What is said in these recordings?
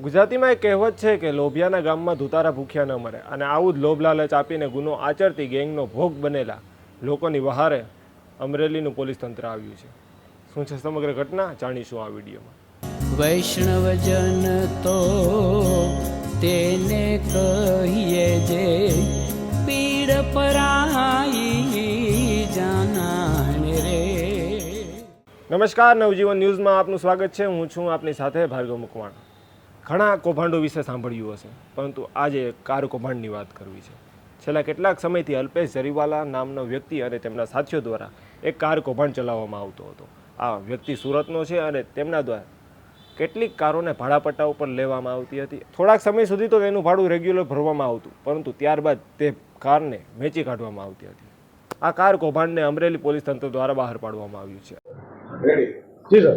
ગુજરાતીમાં એક કહેવત છે કે લોભિયાના ગામમાં ધુતારા ભૂખ્યા ન મરે અને આવું જ લોભ લાલચ આપીને ગુનો આચરતી ગેંગનો ભોગ બનેલા લોકોની વહારે અમરેલીનું પોલીસ તંત્ર આવ્યું છે. શું છે સમગ્ર ઘટના? જાણીશું આ વિડીયોમાં. વૈષ્ણવજન તો તેને કહીએ જે પીડ પરાઈ જાનાને રે. નમસ્કાર નવજીવન ન્યૂઝમાં આપનું સ્વાગત છે. હું છું આપની સાથે ભાર્ગવ મુકવાણા. ઘણા કૌભાંડો વિશે સાંભળ્યું હશે, પરંતુ આજે કાર કૌભાંડની વાત કરવી છે. છેલ્લા કેટલાક સમયથી અલ્પેશ જરીવાલા નામનો વ્યક્તિ અને તેમના સાથીઓ દ્વારા એક કાર કૌભાંડ ચલાવવામાં આવતો હતો. આ વ્યક્તિ સુરતનો છે અને તેમના દ્વારા કેટલીક કારોને ભાડાપટ્ટા ઉપર લેવામાં આવતી હતી. થોડાક સમય સુધી તો તેનું ભાડું રેગ્યુલર ભરવામાં આવતું, પરંતુ ત્યારબાદ તે કારને વેચી કાઢવામાં આવતી હતી. આ કાર કૌભાંડને અમરેલી પોલીસ તંત્ર દ્વારા બહાર પાડવામાં આવ્યું છે. જી સર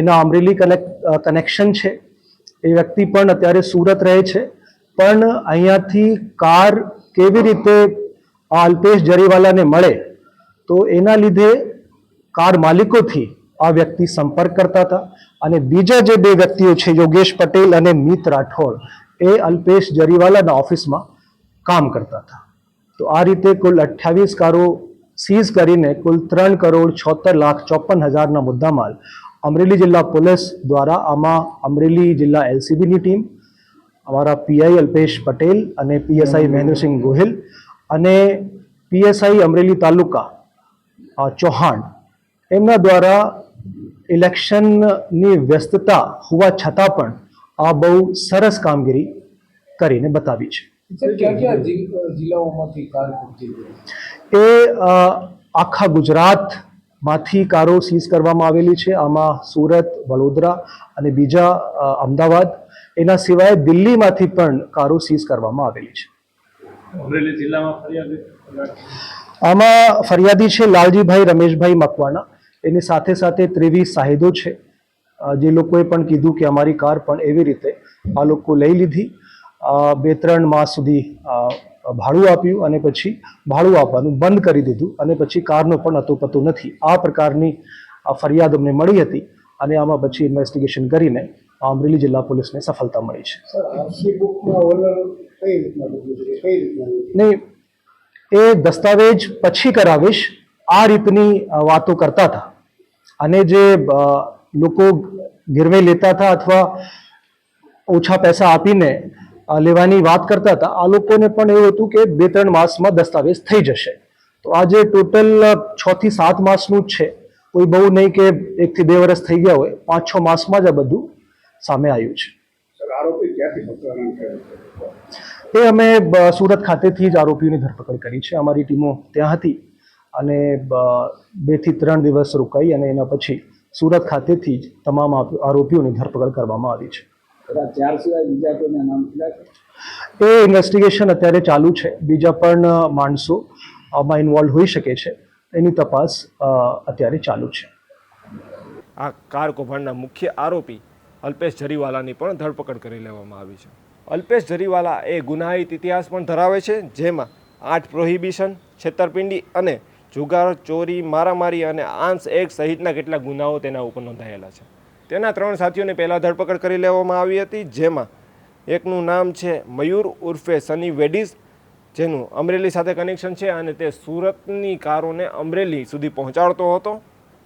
એના અમરેલી કનેક્શન છે. એ વ્યક્તિ પણ અત્યારે સુરત રહે છે. પણ અહીંયાથી કાર કેવી રીતે આ અલ્પેશ જરીવાલાને મળે, તો એના લીધે કાર માલિકોથી આ વ્યક્તિ સંપર્ક કરતા હતા. અને બીજા જે બે વ્યક્તિઓ છે, યોગેશ પટેલ અને મિત રાઠોડ, એ અલ્પેશ જરીવાલાના ઓફિસમાં કામ કરતા હતા. તો આ રીતે કુલ અઠ્યાવીસ કારો સીઝ કરીને કુલ ત્રણ કરોડ છોતેર લાખ ચોપન હજારના મુદ્દામાલ અમરેલી જિલ્લા પોલીસ દ્વારા આમાં અમરેલી જિલ્લા એલસીબીની ટીમ અમારા પીઆઈ અલ્પેશ પટેલ અને પીએસઆઈ મહેન્દ્રસિંહ ગોહિલ અને પીએસઆઈ અમરેલી તાલુકા ચૌહાણ એમના દ્વારા ઇલેક્શનની વ્યસ્તતા હોવા છતાં પણ આ બહુ સરસ કામગીરી કરીને બતાવી છે? એ આખા આખા ગુજરાતમાંથી કારો સીઝ કરવામાં આવેલી છે. આમાં સુરત વડોદરા અને બીજા અમદાવાદ એના સિવાય દિલ્હીમાંથી પણ કારો સીઝ કરવામાં આવેલી છે. અમરેલી જિલ્લામાં ફરિયાદ આમાં ફરિયાદી છે લાલજીભાઈ રમેશભાઈ મકવાણા. એની સાથે સાથે ત્રેવીસ સાહેદો છે. જે લોકોએ પણ કીધું કે અમારી કાર પણ એવી રીતે આ લોકો લઈ લીધી. બે ત્રણ માસ સુધી ભાડું આપ્યું અને પછી ભાડું આપવાનું બંધ કરી દીધું અને પછી કારનો પણ અતોપતો નથી. આ પ્રકારની ફરિયાદ અમને મળી હતી અને આમાં પછી ઇન્વેસ્ટિગેશન કરીને અમરેલી જિલ્લા પોલીસને સફળતા મળી છે. નહીં એ દસ્તાવેજ પછી કરાવીશ. આ રીતની વાતો કરતા હતા. અને જે લોકો ગીરવે લેતા હતા અથવા ઓછા પૈસા આપીને લેવાની વાત કરતા હતા આ લોકોને પણ એવું હતું કે બે ત્રણ માસમાં દસ્તાવેજ થઈ જશે. તો આજે ટોટલ છ થી સાત માસનું જ છે. કોઈ બહુ નહીં કે એકથી બે વર્ષ થઈ ગયા હોય પાંચ છ માસમાં જ આ બધું સામે આવ્યું છે. એ અમે સુરત ખાતેથી જ આરોપીઓની ધરપકડ કરી છે. અમારી ટીમો ત્યાં હતી અને બ- થી ત્રણ દિવસ રોકાઈ અને એના પછી સુરત ખાતેથી જ તમામ આરોપીઓની ધરપકડ કરવામાં આવી છે. ચાર સિવાય બીજા કોઈના નામ એ ઇન્વેસ્ટિગેશન અત્યારે ચાલુ છે. બીજા પણ માણસો આમાં ઇન્વોલ્વ હોઈ શકે છે. એની તપાસ અત્યારે ચાલુ છે. આ કાર કૌભાંડના મુખ્ય આરોપી અલ્પેશ જરીવાલાની પણ ધરપકડ કરી લેવામાં આવી છે. અલ્પેશ જરીવાલા એ ગુનાહિત ઇતિહાસ પણ ધરાવે છે જેમાં આઠ પ્રોહિબિશન છેતરપિંડી અને જુગાર ચોરી મારામારી અને આંસ એક સહિતના કેટલાક ગુનાઓ તેના ઉપર નોંધાયેલા છે. તેના ત્રણ સાથીઓની પહેલાં ધરપકડ કરી લેવામાં આવી હતી, જેમાં એકનું નામ છે મયુર ઉર્ફે સની વેડિસ, જેનું અમરેલી સાથે કનેક્શન છે અને તે સુરતની કારોને અમરેલી સુધી પહોંચાડતો હતો.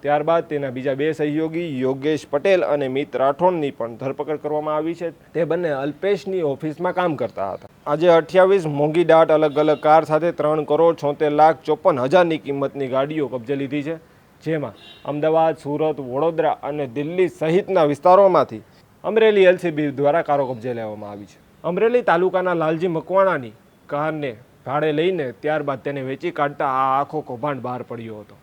ત્યારબાદ તેના બીજા બે સહયોગી, યોગેશ પટેલ અને મિત રાઠોડની પણ ધરપકડ કરવામાં આવી છે. તે બંને અલ્પેશની ઓફિસમાં કામ કરતા હતા. આજે અઠ્યાવીસ મોંઘી દાટ અલગ અલગ કાર સાથે ત્રણ કરોડ છોતેર લાખ ચોપન હજારની કિંમતની ગાડીઓ કબજે લીધી છે. જેમાં અમદાવાદ, સુરત, વડોદરા અને દિલ્હી સહિતના વિસ્તારોમાંથી અમરેલી એલસીબી દ્વારા કારો કબજે લેવામાં આવી છે. અમરેલી તાલુકાના લાલજી મકવાણાની કારને ભાડે લઈને ત્યારબાદ તેને વેચી કાઢતા આ આખો કૌભાંડ બહાર પડ્યો હતો.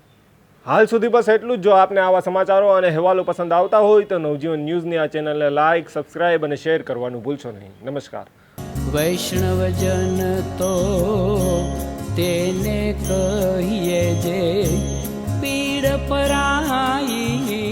હાલ સુધી બસ એટલું જ. જો આપને આવા સમાચારો અને અહેવાલો પસંદ આવતા હોય તો નવજીવન ન્યૂઝની આ ચેનલને લાઇક સબસ્ક્રાઇબ અને શેર કરવાનું ભૂલશો નહીં. નમસ્કાર. વૈષ્ણવજન તો તેને કહીએ જે પીડ પરાઈ